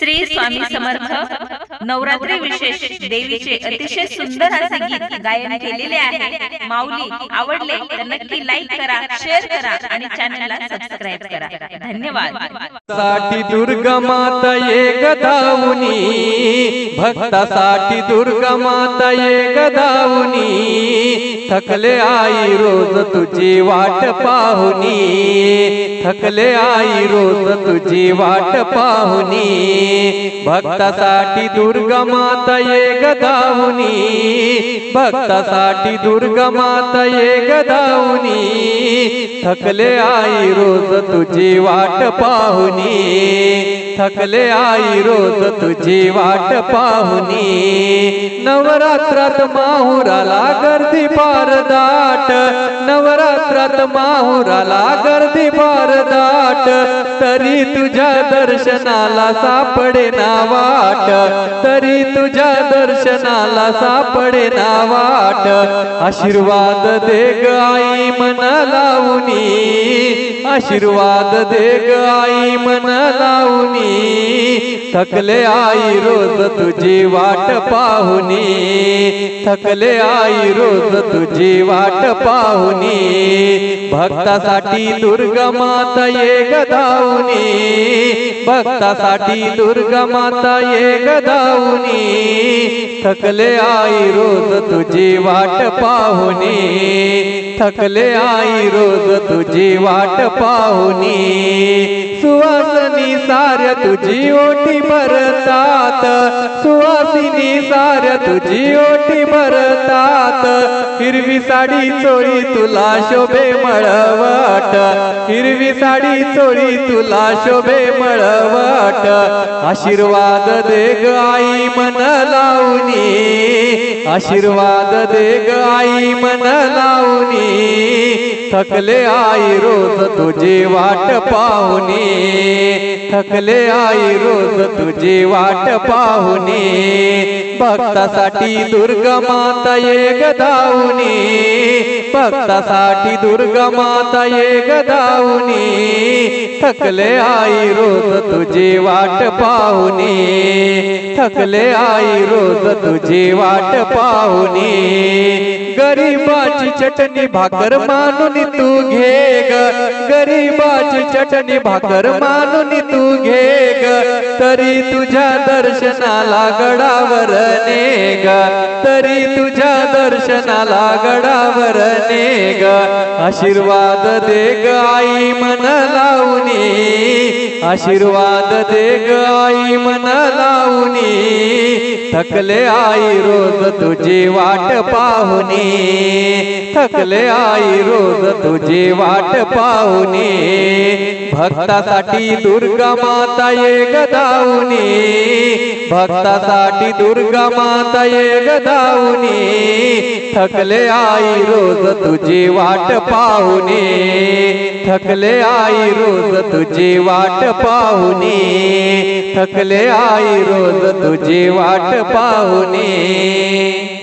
श्री स्वामी समर्थ. नवरात्री विशेष देवीचे अतिशय सुंदर असे गीत गायन केलेले आहे. माऊली आवडले तर नक्की लाईक करा शेअर करा आणि चॅनलला सबस्क्राईब करा. धन्यवाद. साठी दुर्गा माता ये गदावुनी भक्तासाठी दुर्गा माता ये गदावुनी थकले आई रोज तुझी वाट पाहुनी थकले आई रोज तुझी वाट पाहुनी भक्तासाठी दुर्गा माता ये गदावुनी भक्तासाठी दुर्गा माता ये गदावुनी थकले आई रोज तुझी वाट पाहुनी. थकले आई रोज तुझी वाट पाहुनी. नवरात्रात माहुराला गर्दी पार दाट. नवरात्रात माहुराला गर्दी पार दाट. तरी तुझ्या दर्शनाला सापडे ना वाट. तरी तुझ्या दर्शनाला सापडे ना वाट. आशीर्वाद दे ग आई मन लावूनी. आशीर्वाद दे ग आई मन थकले आई रोज तुझी वाट पाहुनी. थकले आई रोज तुझी वाट पाहुनी. भक्तासाठी दुर्गमाता ये गदावुनी भक्तासाठी दुर्गमाता ये गदावुनी थकले आई रोज तुझी वाट पाहुनी. थकले आई रोज तुझी वाट पाहुनी. सुवासनी साऱ्या तुझी ओटी भरतात. सुवासिनी साऱ्या तुझी ओटी भरतात. हिरवी साडी चोळी तुला शोभे मळवट. हिरवी साडी चोळी तुला शोभे मळवट. आशीर्वाद दे ग आई मन लावणी. आशीर्वाद दे ग आई मन लावणी. थकले आई रोज तुझी वाट पाहुनी. थकले आई रोज तुझी वाट पाहुनी. भक्तासाठी दुर्गा माता ये धावनी. भक्तासाठी दुर्गा माता ये धावनी. थकले आई रोज तुझी वाट पाहुनी. थकले आई रोज तुझी वाट पाहुनी. गरीबाची चटणी भाकर मानून तू घे ग गरीबाची चटणी भाकर मानून तू घे ग तरी तुझ्या दर्शनाला गडावर नेग. तरी तुझ्या दर्शनाला गडावर नेग. आशीर्वाद दे ग आई मन लावणी आशीर्वाद दे ग आई मन लावणी थकले आई रोज तुझी वाट पाहुनी. थकले आई रोज तुझी वाट पाहुनी. भक्तासाठी दुर्गा माता ये गदाऊनी भक्तासाठी दुर्गा माता ये गदावुनी. थकले आई रोज तुझी वाट पाहुनी. थकले आई रोज तुझी वाट पाहुनी. थकले आई रोज तुझी वाट पाहुनी.